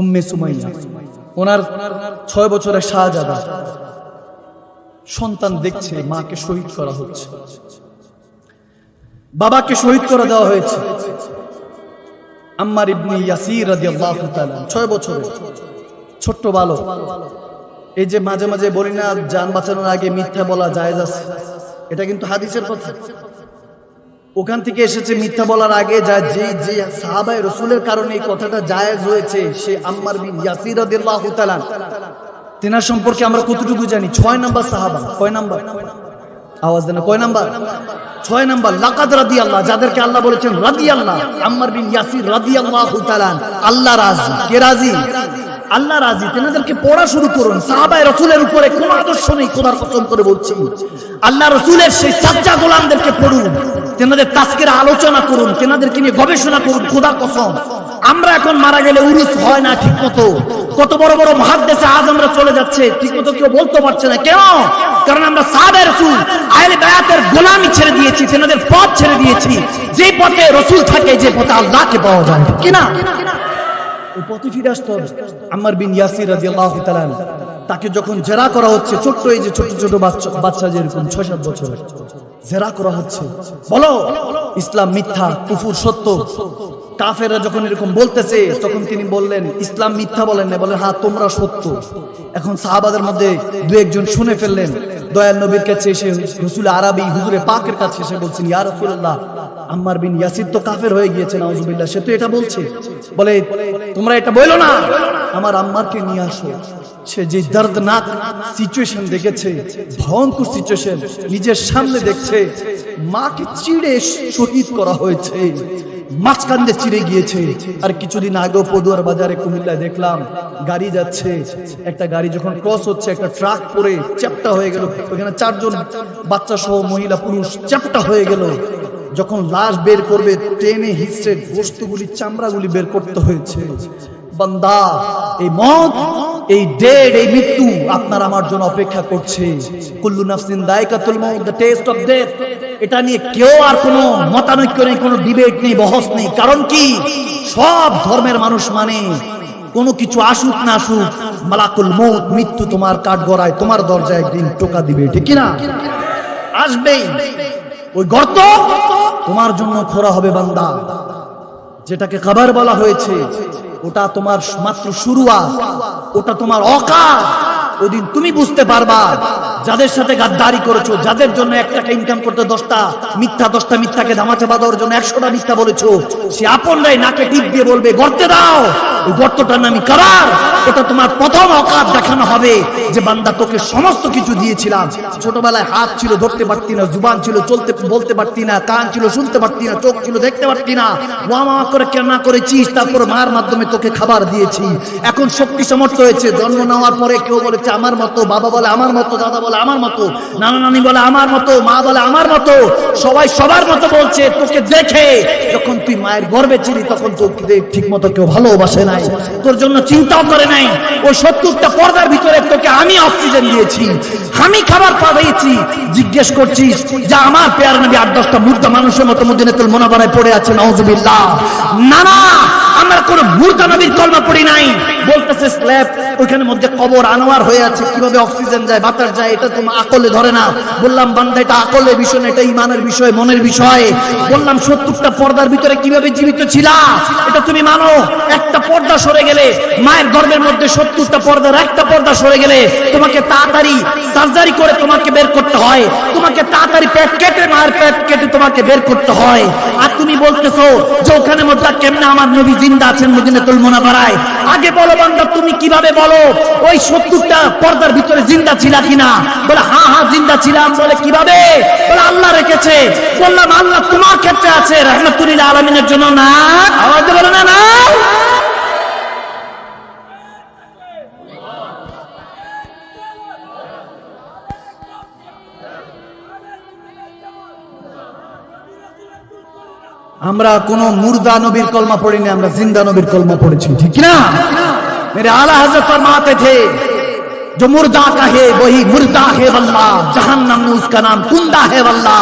উম্মে সুমাইয়া। ওনার ছয় বছরের শাহজাদা। সন্তান দেখছে, মাকে শহীদ করা হচ্ছে। বাবাকে শহীদ করে দেওয়া হয়েছে। আম্মার ইবনি ইয়াসির রাদিয়াল্লাহু তাআলা, ছয় বছরের ছোট্ট বালক। এই যে মাঝে মাঝে বলি না, যান বাঁচানোর আগে মিথ্যা বলা জায়েজ আছে। এটা কিন্তু হাদিসের কথা। ওখান থেকে এসেছে মিথ্যা বলার আগে, যা যে যে সাহাবায়ে রসুলের কারণে এই কথাটা জায়েজ হয়েছে, সে আম্মার বিন ইয়াসির তাআলা। তেনার সম্পর্কে আমরা কতটুকু জানি? ছয় নাম্বার সাহাবা। কয় নাম্বার? আওয়াজ দেন কয় নাম্বার? ছয় নাম্বার, লাকাদ রাদি আল্লাহ যাদেরকে আল্লাহ বলেছেন রাদি আল্লাহ আম্মার বিন ইয়াসির রাদি আল্লাহ আল্লাহ রাজি। কে রাজি? আল্লাহ রাজি। তেনাদেরকে পড়া শুরু করুন। সাহাবায়ে রসুলের উপরে কোন আদর্শ নেই, খোদার কসম করে বলছি। আল্লাহ রসুলের সেই সাজ্জা গোলামদেরকে পড়ুন, তেনাদের তাস্কের আলোচনা করুন, তেনাদেরকে নিয়ে গবেষণা করুন খোদার কসম। আমরা এখন মারা গেলে উরুস হয় না ঠিক মতো কত বড় বড় মহাদ্দেশে আজ আমরা চলে যাচ্ছে ঠিক মতো কেউ বলতে পারছে না। কেন? কারণ আমরা সাহাবে রসুল, আহলে বায়াতের গোলামি ছেড়ে দিয়েছি, তেনাদের পথ ছেড়ে দিয়েছি। যে পথে রসুল থাকে, যে পথে আল্লাহকে পাওয়া যায়। কিনা পথে ফিরে আসতে হবে। আম্মার বিন ইয়াসির রাদিয়াল্লাহু তাআলা তাকে যখন জেরা করা হচ্ছে, ছোট্ট এই যে ছোট ছোট বাচ্চা বাচ্চা যেরকম ছয় সাত বছরের, জেরা করা হচ্ছে। বলো, ইসলাম মিথ্যা, কুফুর সত্য। কাফেররা যখন এরকম বলতেছে, তখন তিনি বললেন, ইসলাম মিথ্যা বলেন না বলেন হ্যাঁ তোমরা সত্য। এখন সাহাবাদের মধ্যে দু একজন শুনে ফেললেন, দয়াল নবীর কাছে এসে রসুল আরবি হুজুরে পাকের কাছে এসে বলছেন, ইয়া রাসূলুল্লাহ, আম্মার বিন ইয়াসির তো কাফের হয়ে গিয়েছে, নাউজুবিল্লাহ, সে তো এটা বলছে। বলে, তোমরা এটা বলো না? আমার আম্মারকে নিয়ে আসো। সে যে দর্দনাক সিচুয়েশন দেখেছে, ভয়ঙ্কর সিচুয়েশন নিজের সামনে দেখছে, মাকে চিড়ে শহীদ করা হয়েছে, মাঝখান দিয়ে চিড়ে গিয়েছে। আর কিছুদিন আগেও পদুয়ার বাজারে কুমিল্লায় দেখলাম, গাড়ি যাচ্ছে, একটা গাড়ি যখন ক্রস হচ্ছে, একটা ট্রাক পরে চ্যাপটা হয়ে গেল। ওখানে চারজন বাচ্চা সহ মহিলা পুরুষ চ্যাপটা হয়ে গেল। যখন লাশ বের করবে, ট্রেনে হিসে বস্তুগুলি, চামড়াগুলি বের করতে হয়েছে। বান্দা, এই মত এই ডেড এই মৃত্যু আপনার আমার জন্য অপেক্ষা করছে। কুল্লু নাফসিন দায়কাতুল মাউত দ্য টেস্ট অফ ডেথ এটা নিয়ে কেউ আর কোনো মতানৈক্য নেই, কোনো ডিবেট নেই, বহস নেই। কারণ কি? সব ধর্মের মানুষ মানে কোনো কিছু আসুক না আসুক, মালাকুল মৌত মৃত্যু তোমার কাঠ গড়ায় তোমার দরজায় একদিন টোকা দিবে, ঠিক কি না আসবেই। ওই গর্ত তোমার জন্য খোরা হবে বান্দা, যেটাকে খাবার বলা হয়েছে। ওটা তোমার মাত্র শুরুয়া ওটা তোমার ওদিন তুমি বুঝতে পারবা যাদের সাথে গাদ্দারি করেছ, যাদের জন্য এক টাকা ইনকাম করতে দশটা, মিথ্যা দশটা মিথ্যাকে ধামাচা বাঁধার জন্য একশোটা মিথ্যা বলেছ, সে আপনরাই নাকে টিপ দিয়ে বলবে, গর্তে দাও, ওই গর্তটার নামই কারার ওটা তোমার প্রথম অকাত দেখানো হবে যে বান্দা তোকে সমস্ত কিছু দিয়েছিলাম। ছোটবেলায় হাত ছিল, ধরতে পারতি না, জুবান ছিল, চলতে, বলতে পারতি না, কান ছিল, শুনতে পারতি না, চোখ ছিল, দেখতে পারতি না। ওয়া, মা, করে কেনা করেছিস, তারপর মার মাধ্যমে তোকে খাবার দিয়েছি। এখন শক্তি সামর্থ্য হয়েছে, জন্ম নেওয়ার পরে কেউ বলেছে, আমার মতো, বাবা বলে, আমার মতো, দাদা বলে, আমার মতো, নানা নানি বলে, আমার মতো, মা বলে, আমার মতো, সবাই সবার মতো বলছে, তোকে দেখে যখন তুই মায়ের গর্বে ছিলি, তখন তোকে ঠিক মতো কেউ ভালোবাসে নাই, তোর জন্য চিন্তাও করে নাই ওই সত্তরটা পর্দার ভিতরে তোকে আমি অক্সিজেন দিয়েছি, আমি খাবার পাঠিয়েছি জিজ্ঞেস করছিস, যে আমার পেয়ার নবী আট দশটা মুর্দা মানুষের মতো মদিনাতুল মোনাবারায় পড়ে আছে নওজুবিল্লাহ না না আমরা কোন মুর্দা নবীর কলমা পড়ি নাই। বলতেছে, স্ল্যাব, ওইখানে মধ্যে কবর আনোয়ার হয়ে আছে। কীভাবে অক্সিজেন যায়, বাতাস যায়, এটা তোমার আকলে ধরে না। বললাম, বান্দা, এটা আকলের বিষয় না, এটা ইমানের বিষয়, মনের বিষয়। বললাম, সত্তরটা পর্দার ভিতরে কীভাবে জীবিত ছিলা? এটা তুমি মানো, একটা পর্দা সরে গেলে, মায়ের গর্ভের মধ্যে সত্তরটা পর্দার একটা পর্দা সরে গেলে তোমাকে তাড়াতাড়ি সার্জারি করে তোমাকে বের করতে হয়। তোমাকে তাড়াতাড়ি পেট কেটে, মায়ের পেট কেটে তোমাকে বের করতে হয়। আর বলতেছো যে ওখানে মধ্যে কেমনে আমার নবী জিন্দা আছেন মদিনাতুল মোনাবারায় আগে বলো বান্দা, তুমি কীভাবে বলো? ওই সত্তরটা পর্দার ভিতরে জিন্দা ছিলা কিনা? বলে, হা হা, জিন্দা ছিলাম। বলে, কীভাবে? বলে, আল্লাহ রেখেছে। বললাম, আল্লাহ তোমার ক্ষেত্রে আছে রহমতুল্লাহ আলমিনের জন্য না। আওয়াজ বলে না না। আমরা কোন মুর্দা নবীর কলমা পড়িনি আমরা জিন্দা নবীর কলমা পড়েছি ঠিক না मेरे आला हजरत फरमाते थे जो मुर्दा का है वही मुर्दा है वल्ला जहन्नम में उसका नाम कुंदा है वल्ला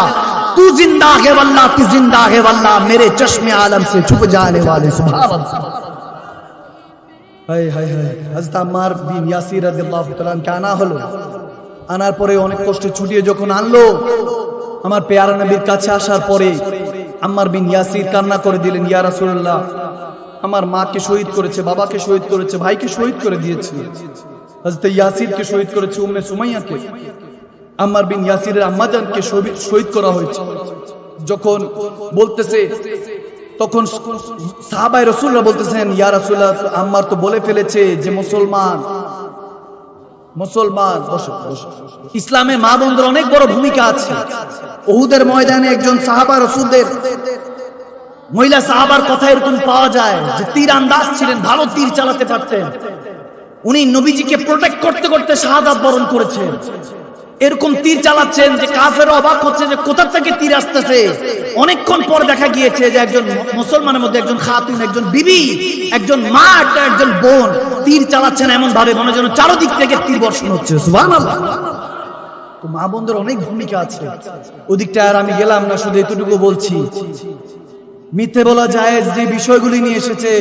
तू जिंदा है वल्ला तू जिंदा है वल्ला मेरे चश्मे आलम से छुप जाने वाले सुभान अल्लाह হাই হাই হাই হযরত আম্মার বিন ইয়াসির রাদিয়াল্লাহু তাআলা কে আনা হলো আনার পরে অনেক কষ্টে ছুটিয়ে যখন আনলো আমার পেয়ারা নবীর কাছে আসার পরে আম্মার বিন ইয়াসির কান্না করে দিলেন, ইয়া রাসূলুল্লাহ, আমার মাকে শহীদ করেছে, বাবাকে শহীদ করেছে, ভাইকে শহীদ করে দিয়েছে। হযরত ইয়াসিরকে শহীদ করেছে, উম্মে সুমাইয়াকে। আম্মার বিন ইয়াসিরের আম্মাজানকে শহীদ- করা হয়েছে। যখন বলতেছে, তখন সাহাবাই রসুলরা বলতেছেন, ইয়া রাসূলুল্লাহ, আম্মার তো বলে ফেলেছে যে মুসলমান মুসলমান। ইসলামে মা বোনদের অনেক বড় ভূমিকা আছে। ওহুদের ময়দানে একজন সাহাবা রসুলদের, মহিলা সাহাবার কথা এরকম পাওয়া যায় যে তীর আন্দাজ ছিলেন, ভালো তীর চালাতে পারতেন। উনি নবীজিকে প্রোটেক্ট করতে করতে শাহাদাত বরণ করেছেন। এরকম তীর চালাচ্ছেন যে কাফের অবাক হচ্ছে যে কোথা থেকে তীর আসতেছে। অনেকক্ষণ পর দেখা গিয়েছে যে একজন মুসলমানের মধ্যে একজন খাতুন, একজন বিবি, একজন মা, একটা একজন বোন তীর চালাচ্ছেন এমন ভাবে মনে যেন চারদিক থেকে তীর বর্ষণ হচ্ছে। সুবহানাল্লাহ। মা বোনদের অনেক ভূমিকা আছে। ওদিকটা আর আমি গেলাম না, শুধু এতটুকু বলছি। মিথ্যে বলা যায় যে বিষয়গুলি নিয়ে এসেছে,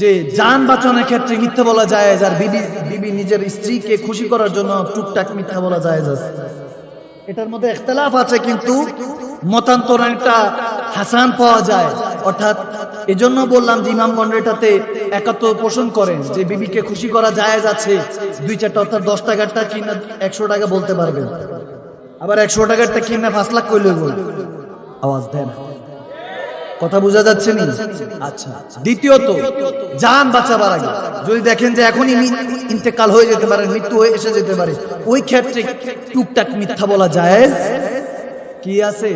যে যান বাঁচানোর ক্ষেত্রে মিথ্যা বলা যায় আর বিবি বিবি নিজের স্ত্রীকে খুশি করার জন্য টুকটাক মিথ্যা বলা যায় এটার মধ্যে ইখতলাফ আছে, কিন্তু মতান্তর একটা হাসান পাওয়া যায়। অর্থাৎ, এজন্য বললাম যে ইমামগণ এটাতে একাত্ম পোষণ করেন যে বিবিকে খুশি করা জায়েজ আছে। দুই চারটা অর্থাৎ দশ টাকারটা কিনা একশো টাকা বলতে পারবেন। আবার একশো টাকারটা কিনা পাঁচ লাখ করলে আওয়াজ দেন। কথা বোঝা যাচ্ছে নি? আচ্ছা। দ্বিতীয়ত, জান বাঁচাবার আগে। যদি দেখেন যে এখনই ইন্তেকাল হয়ে যেতে পারে, মৃত্যু হয়ে এসে যেতে পারে, ওই ক্ষেত্রে টুকটাক মিথ্যা বলা যায় কি আছে?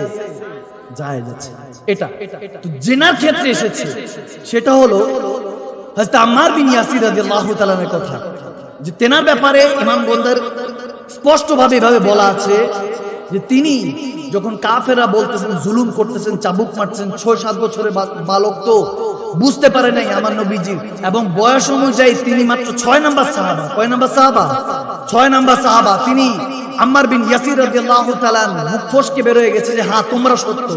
যায় যাচ্ছে এটা। তো জেনার ক্ষেত্রে এসেছে। সেটা হলো হযরত আম্মার বিন ইয়াসির রাদিয়াল্লাহু তাআলার কথা, যে তেনার ব্যাপারে ইমাম বন্দার স্পষ্ট ভাবে এভাবে বলা আছে যে তিনি যখন কাফেরা বলতেছেন, জুলুম করতেছেন, চাবুক মারছেন ছয় সাত বছরের বালক তো বুঝতে পারে নাই আমার নবীজি এবং বয়স অনুযায়ী তিনি মাত্র ছয় নাম্বার সাহাবা। কয় নাম্বার সাহাবা? ছয় নাম্বার সাহাবা। তিনি আম্মার বিন ইয়াসির রাদিয়াল্লাহু তাআলা মুখ ফসকে বের হয়ে গেছে যে হ্যাঁ তোমরা সত্য।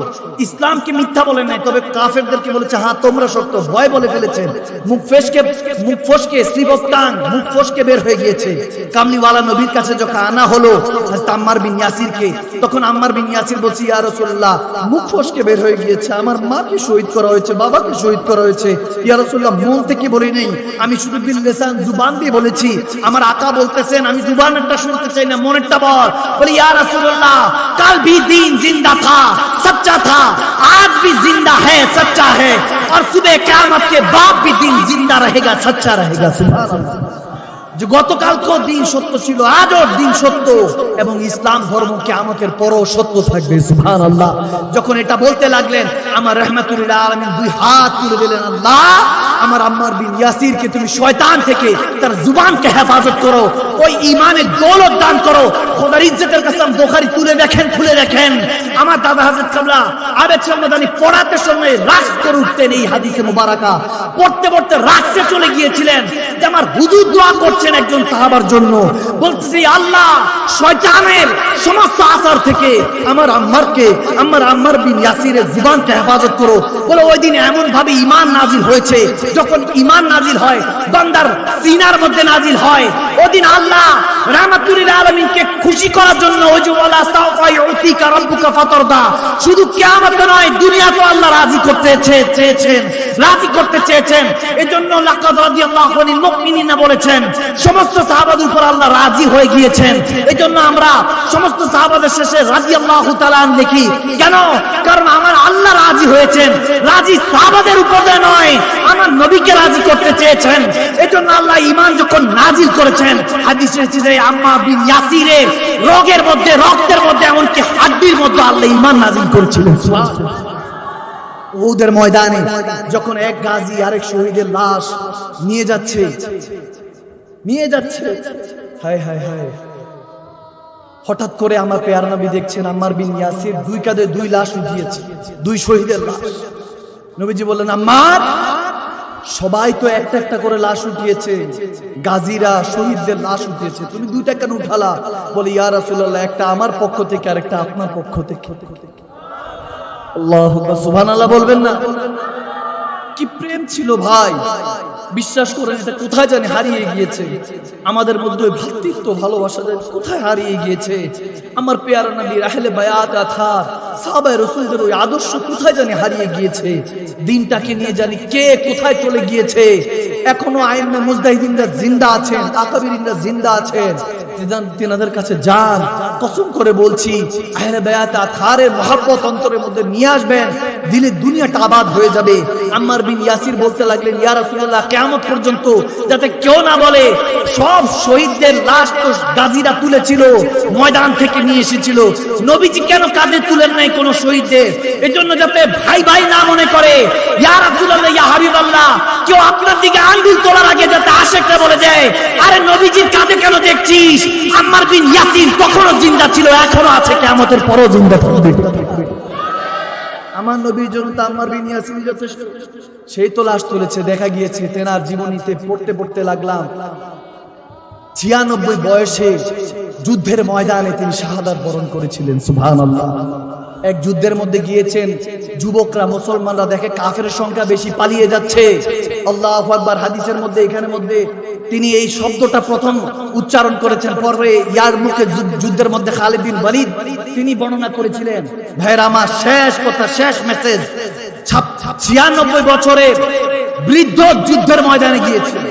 ইসলামকে মিথ্যা বলে নাই, তবে কাফেরদেরকে বলেছে হ্যাঁ তোমরা সত্য। ভয় বলে ফেলেছেন মুখ ফসকে মুখ ফসকে, স্লিপ অফ টাং, মুখ ফসকে বের হয়ে গিয়েছে। কামলিওয়ালা নবীর কাছে যখন আনা হলো আম্মার বিন ইয়াসিরকে, তখন আম্মার বিন ইয়াসির বলছি, ইয়া রাসূলুল্লাহ, মুখ ফসকে বের হয়ে গিয়েছে, আমার মাকে শহীদ করা হয়েছে, বাবাকে শহীদ করা হয়েছে। ইয়া রাসূলুল্লাহ, মন থেকে বলি নেই, আমি শুধু বিল লিসান জুবান দিয়ে বলেছি, আমার আকা বলতেছেন, আমি জুবানেরটা শুনতে চাই না, মনেরটা بول بولے، یا رسول اللہ، کل بھی دین زندہ تھا، سچا تھا، آج بھی زندہ ہے، سچا ہے، اور صبح قیامت کے بعد بھی دین زندہ رہے گا، سچا رہے گا، سبحان اللہ۔ যে গতকালকেও দিন সত্য ছিল, আজও দিন সত্য। এবং ইসলাম ধর্ম কিয়ামতের পরও সত্য থাকবে সুবহান আল্লাহ যখন এটা বলতে লাগলেন, আমার রহমাতুল্লাহ আলামিন দুই হাত তুলে দিলেন, আল্লাহ, আমার আম্মার বিন ইয়াসিরকে তুমি শয়তান থেকে তার জুবানকে হেফাজত করো, ওই ইমানের দৌলত দান করো। খোদার ইজ্জতের কাসম বুখারী তুলে দেখেন, খুলে দেখেন। আমার দাদা হাজরত কাবলা আবেদ সম্মাদানি পড়াতে সময় রাস করে উঠতেন এই হাদিসে মুবারাকা। পড়তে পড়তে রাসে চলে গিয়েছিলেন, যে আমার হুজুর দোয়া করছেন একজন সাহাবার জন্য। বলতেছি, আল্লাহ, শয়তানের সমস্ত আসার থেকে আমার আম্মারকে, আমার আম্মার বিন ইয়াসিরের জীবনকে হেফাজত করো। বলে, ওই দিন এমন ভাবে ইমান নাজিল হয়েছে, যখন ইমান নাজিল হয়, বান্দার সিনার মধ্যে নাজিল হয়। ওদিন আল্লাহ রাহমাতুল্লিল আলামিনকে খুশি করার জন্য ওই যে, ওয়ালা ইউতিকা রাব্বুকা ফাতারদা শুধু কিয়ামতে নয়, দুনিয়াতেও আল্লাহ রাজি করতে চেয়েছেন, রাজি করতে চেয়েছেন। এজন্য লাকাদ রাদিয়াল্লাহু আনিল মুমিনিনা বলেছেন সমস্ত সাহাবাদের উপর আল্লাহ রাজি হয়ে গিয়েছেন। এজন্য আমরা সমস্ত সাহাবাদের শেষে তাআলা আন লিখি কেন? কারণ আমার আল্লাহ রাজি হয়েছেন। রাজি সাহাবাদের উপরে নয়, আমার নবীকে রাজি করতে চেয়েছেন। এজন্য আল্লাহ ঈমান যখন নাজিল করেছেন আম্মা বিন ইয়াসিরের রোগের মধ্যে, রক্তের মধ্যে, এমনকি হাড্ডির মধ্যে আল্লাহ ইমান নাজিল করেছিলেন। ওদের ময়দানে যখন এক গাজী আরেক শহীদের লাশ নিয়ে যাচ্ছে নিয়ে যাচ্ছে। হায় হায় হায়। হঠাৎ করে আমার পেয়ার নবী দেখছেন, আম্মার বিন ইয়াসির দুই কাঁধে দুই লাশ উঠিয়েছে, দুই শহীদের লাশ। নবীজি বললেন আম্মার সবাই তো একটা একটা করে লাশ উঠিয়েছে, গাজীরা শহীদদের লাশ উঠিয়েছে, তুমি দুইটা কেন উঠালা? বলে, ইয়া রাসূলুল্লাহ, একটা আমার পক্ষ থেকে আর একটা আপনার পক্ষ থেকে। আল্লাহ সুবহানাল্লাহ বলবেন না। কি প্রেম ছিল ভাই? বিশ্বাস করেন এটা কোথায় জানি হারিয়ে গিয়েছে। আমাদের মধ্যে ওই ভ্রাতৃত্ব ভালোবাসা জানি কোথায় হারিয়ে গিয়েছে? আমার পেয়ারা নবী রাহলে বায়াত আথার সাহাবায়ে রসুলদের ওই আদর্শ কোথায় জানি হারিয়ে গিয়েছে? দিনটাকে নিয়ে জানি কে কোথায় চলে গিয়েছে? এখনও আইন মুজদাহিদিনরা জিন্দা আছেন আকাবিরিনরা জিন্দা আছেন। তিনাদের কাছে যান। কসম করে বলছি ময়দান থেকে নিয়ে এসেছিল। নবীজি কেন কাঁধে তুলেন নাই কোন শহীদদের? এজন্য যাতে ভাই ভাই না মনে করে কেউ আপনার দিকে আঙ্গুল তোলার আগে যাতে আশেকটা বলে যায় আরে নবীজির কাঁধে কেন দেখছিস? আম্মার বিন ইয়াসির তখনও জিন্দা ছিল, এখনও আছে, কিয়ামতের পরও জিন্দা থাকবে। আমার নবীর জন্য তো আমার বিন ইয়াসিন যথেষ্ট। সেই তো লাশ তুলেছে, দেখা গিয়েছে, তেনার জীবনীতে পড়তে পড়তে লাগলাম। ছিয়ানব্বই বয়সে যুদ্ধের ময়দানে তিনি শাহাদাত বরণ করেছিলেন, সুবহানাল্লাহ। এক যুদ্ধের মধ্যে গিয়েছেন, যুবকরা, মুসলমানরা দেখে কাফের সংখ্যা বেশি পালিয়ে যাচ্ছে। আল্লাহ আকবার হাদিসের মধ্যে, এখানে মধ্যে তিনি এই শব্দটা প্রথম উচ্চারণ করেছেন। পরে ইয়ার মুখে যুদ্ধের মধ্যে খালিদ বিন ওয়ালিদ তিনি বর্ণনা করেছিলেন ভাইরা আমার শেষ কথা, শেষ মেসেজ ছিয়ানব্বই বছরে বৃদ্ধ যুদ্ধের ময়দানে গিয়েছিলেন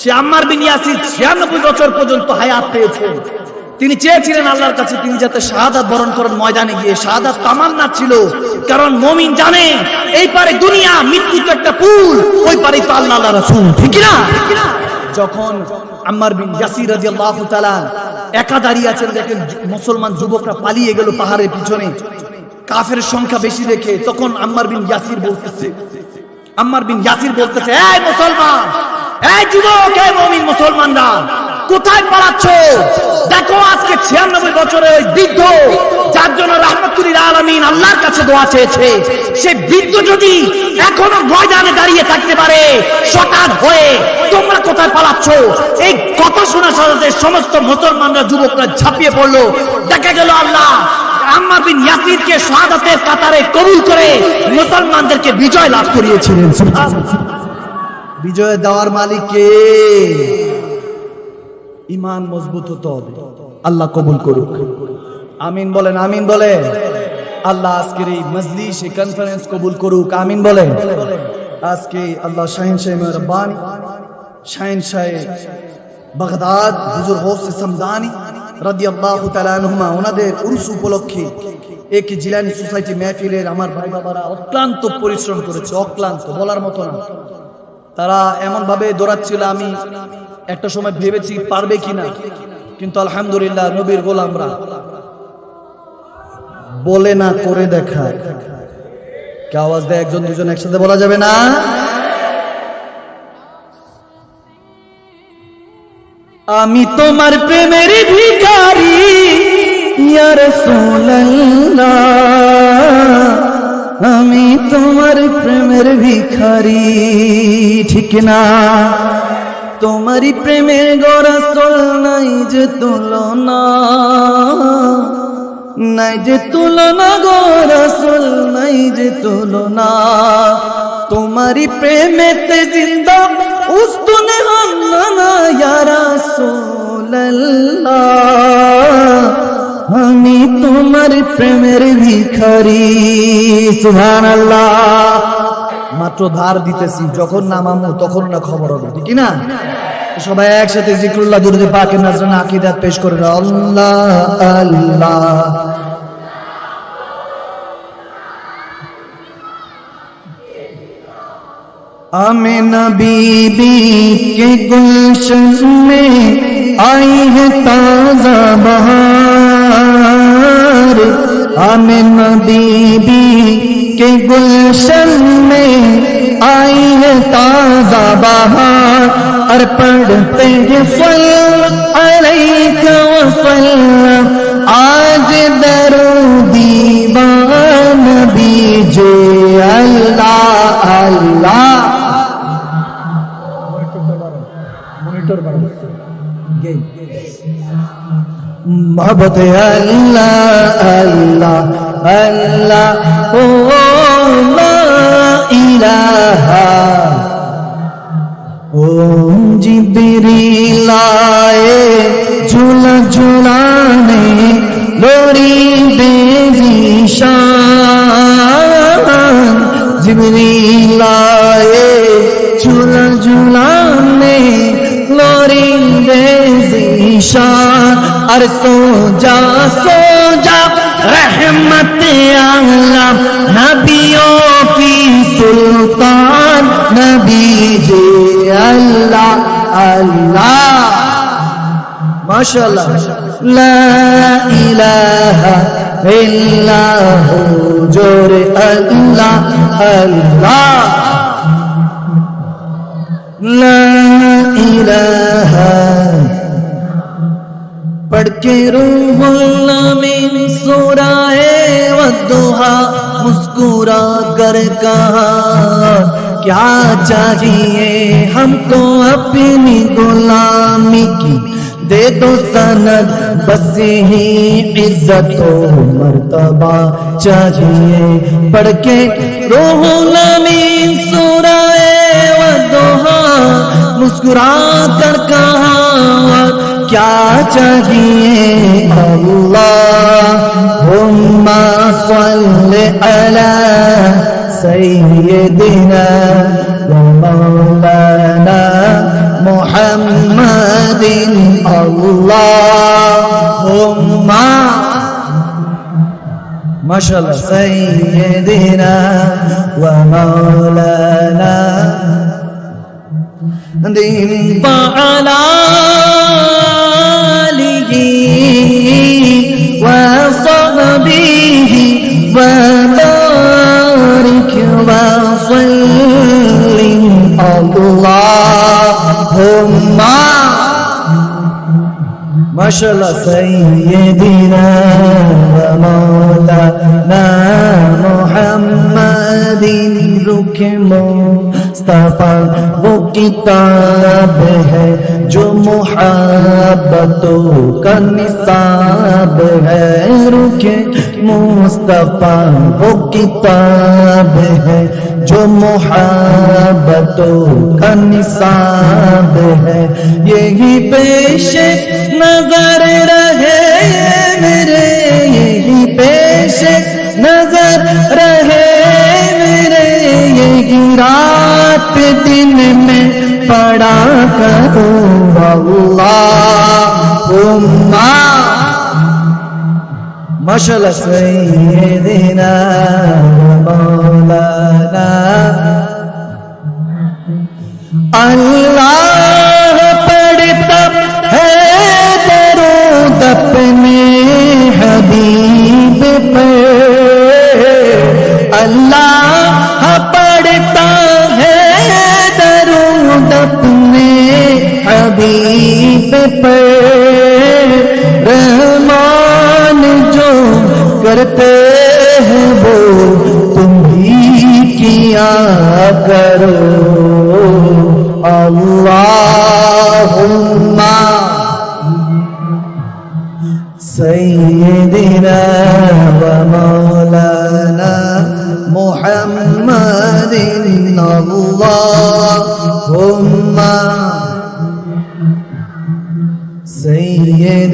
সে আম্মার বিন ইয়াসির ছিয়ানব্বই বছর পর্যন্ত হায়াত পেয়েছেন তিনি চেয়েছিলেন আল্লাহর কাছে তিনি যাতে শাহাদাত বরণ করেন ময়দানে গিয়ে শাহাদাত তামান্না ছিল। কারণ মমিন জানে, এই পারে দুনিয়া, মৃত্যু তো একটা পুল, ওই পারে তো আল্লাহ আল্লাহ ঠিক না যখন আম্মার বিন ইয়াসির রাদিয়াল্লাহু তাআলা একা দাঁড়িয়ে আছেন, দেখেন মুসলমান যুবকরা পালিয়ে গেল পাহাড়ের পিছনে। কাফের সংখ্যা বেশি দেখে তখন আম্মার বিন ইয়াসির বলতেছে, আম্মার বিন ইয়াসির বলতেছে, এই মুসলমান, এই যুবক, এই মুমিন মুসলমানরা কোথায় পালাচ্ছ? দেখো, আজকে ছিয়ানব্বই বছরে ওই বৃদ্ধ, যার জন্য রাহমাতুল্লিল আলামিন আল্লাহর কাছে দোয়া চেয়েছে, সে বৃদ্ধ যদি এখনও ময়দানে দাঁড়িয়ে থাকতে পারে শটান হয়ে তোমরা কোথায় পালাচ্ছ? এই কথা শোনার সাথে সমস্ত মুসলমানরা, যুবকরা ঝাঁপিয়ে পড়ল। দেখা গেল আল্লাহ বিজয় দেওয়ার মালিক কে? ইমান মজবুত হতে হবে। আল্লাহ কবুল করুক। আমিন বলেন, আমিন বলে আল্লাহ আজকের এই মজলিস, এই কনফারেন্স কবুল করুক। আমিন বলেন। আজকে আল্লাহ শাহিন শাহ রব্বানি, শাহিন শাহ বাগদাদ, হুজুর গৌস সমদানি রাদিয়াল্লাহু তাআলা আনহুমা, ওনাদের উরুস উপলক্ষে এক জিলানি সোসাইটি মেহফিলের আমার ভাই বাবারা অক্লান্ত পরিশ্রম করেছে, অক্লান্ত, বলার মতো না। তারা এমন ভাবে দৌড়াচ্ছিল, আমি একটা সময় ভেবেছি পারবে কিনা, কিন্তু আলহামদুলিল্লাহ নবীর গোলামরা বলে না, করে দেখায়। কে আওয়াজ দেয় একজন, দুজন একসাথে বলা যাবে না? আমি তোমার প্রেমের ভিখারি, ইয়া রাসূলুল্লাহ। আমি তোমার প্রেমের ভিখারি, ঠিক না? তোমারই প্রেমের গরাসল নাই যে তুলনা। নাই যে তুলনা গরাসল নাই যে তুলনা। তোমারই প্রেমেতে জিন্দা উস্তুনে হান্না ইয়া রাসূলুল্লাহ। আমি তোমার প্রেমের ভিখারি, সুবহানাল্লাহ। মাত্র ধার দিতেছি, যখন না মামু তখন না খবর হবে, ঠিক না সবাই একসাথে জিক্রুল্লাহ দুরুদে পাকে না নাজরান আকিদাত পেশ করে আল্লাহ আল্লাহ। আমি না বিবি কে গুলশন মে আই হে তাজা বহার। আমি না বিবি کے گلشن میں آئی ہے تازہ بہار اور پڑھتے ہیں فل علیک وصل آج درودی بان بیجے اللہ اللہ۔ محبت اللہ اللہ اللہ۔ او ইলাহা। ওম জিবরিলায়ে ঝুলা ঝুলানে লোরি দেবী শান। জিবরিলায়ে ঝুলা ঝুলানে লোরি দেবী শান। আর সোজা সোজা, রহমত আল্লাহ নবিয়ো سلطان نبی ہے اللہ اللہ۔ ماشاء اللہ لا الہ الا ہو، جور اللہ اللہ۔ لا الہ۔ پڑھ کے روح اللہ میں سورا ہے وہ دوہا مسکرا پر کہا، کیا چاہیے ہم کو اپنی غلامی کی؟ دے دو سند، بس ہی عزت و مرتبہ چاہیے. پڑھ کے روح نمی سورہ و دوہا مسکرا کر کہا क्या चाहिए अल्लाहुम्मा सल्लि अला सय्यिदिना व मौलाना मुहम्मदिन अल्लाहुम्मा माशाल्लाह सय्यिदिना व मौलाना दिन पाला মাশাল্লাহ সাইয়্যিদিনা মাওলানা মুহাম্মাদিন রুকমো مصطفیٰ، وہ کتاب ہے جو محبتوں کا نصاب ہے۔ رکے مصطفیٰ، وہ کتاب ہے جو محبتوں کا نصاب ہے۔ یہی پیش نظر رہے میرے، یہی پیش نظر رہے रात दिन में पड़ा करूँ अल्लाह माशाल्लाह सैयदना मौलाना अल्लाह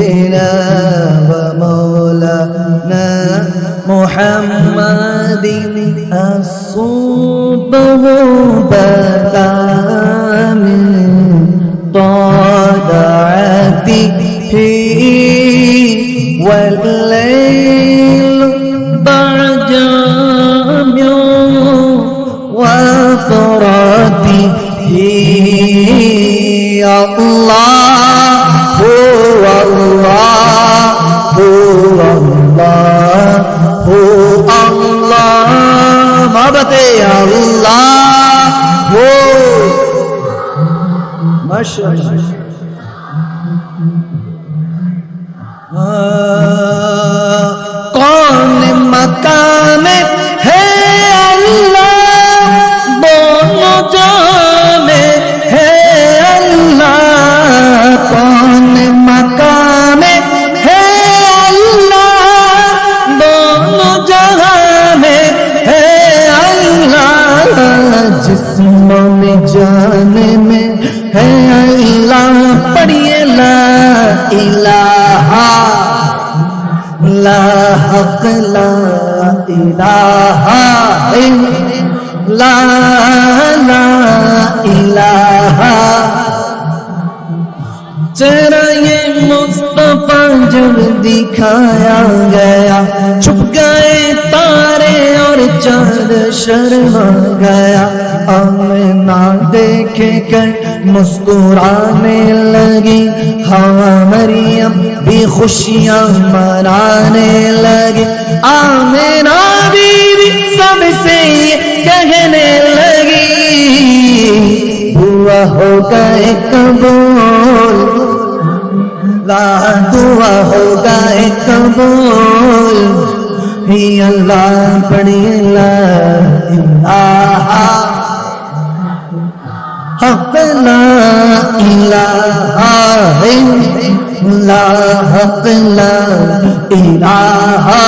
سيدنا ومولانا محمد الصبح بدا من طلعته والليل আল্লাহ ও আল্লাহ মাবতে আল্লাহ ও মাশাআল্লাহ। چہرہ یہ مصطفیٰ جب دکھایا گیا، چھپ گئے تارے اور چاند شرما گیا۔ آمنا دیکھے کر مسکرانے لگی ہوا مریم بھی خوشیاں منانے لگی۔ آمنا بھی سب سے یہ کہنے لگی، ہوا ہو گئے کبو ला दुआ होगा एक कबूल ही अल्लाह पढ़ी ला इलाहा हक ला इलाहा है ला हक ला इलाहा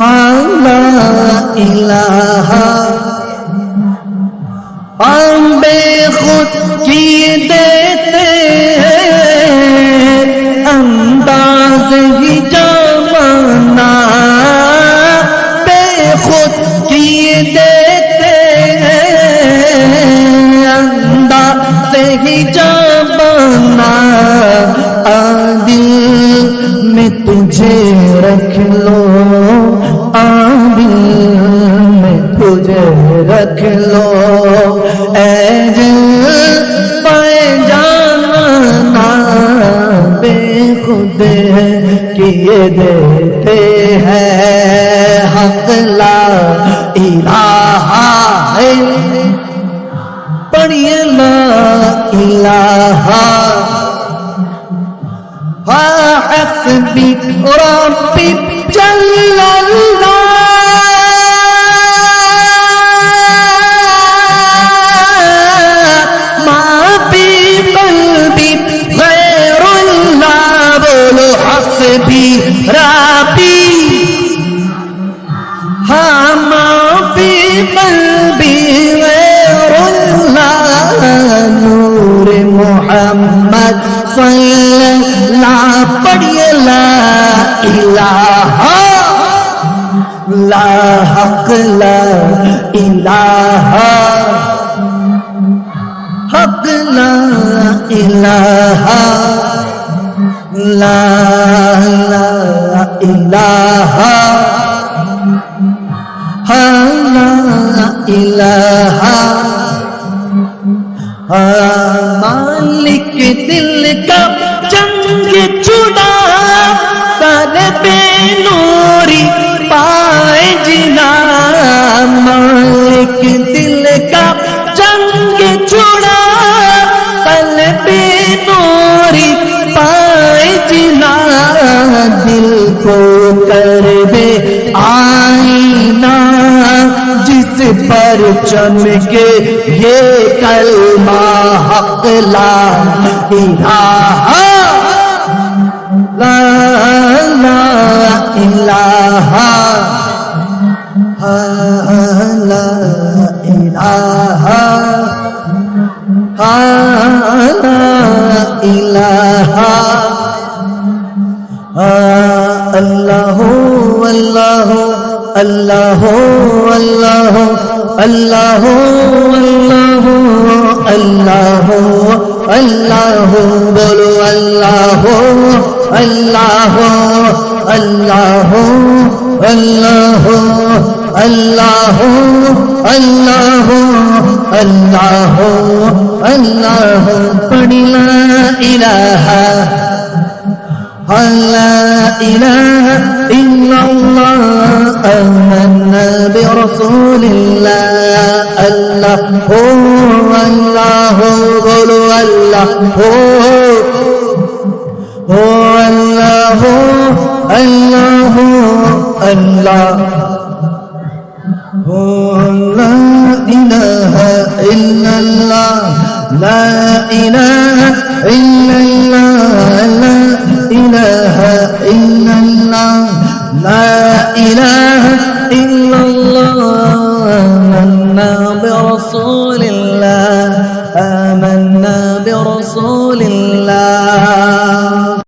हाँ ला इलाहा देते हैं हक ला इलाहा पढ़िए ला इलाहा हक भी और चल पढ़िए ला इलाहा ला हक ला इलाहा हक ला इलाहा चमके ये कलमा हक ला इलाहा ला ला इलाहा हा, ला इलाहा हा, ला इलाहा अल्लाह अल्लाह अल्लाह अल्लाह আল্লাহ আল্লাহ আল্লাহ আল্লাহ, বলো আল্লাহ আল্লাহ আল্লাহ আল্লাহ আল্লাহ আল্লাহ আল্লাহ আল্লাহ পড়িলা ইলাহা لا إله إلا الله برسول الله. الله. هو الله قولوا الله. هو الله الله الله. هو لا إله إلا الله. لا إله إلا الله. لا إله إلا الله. لا إله റസൂലിൽ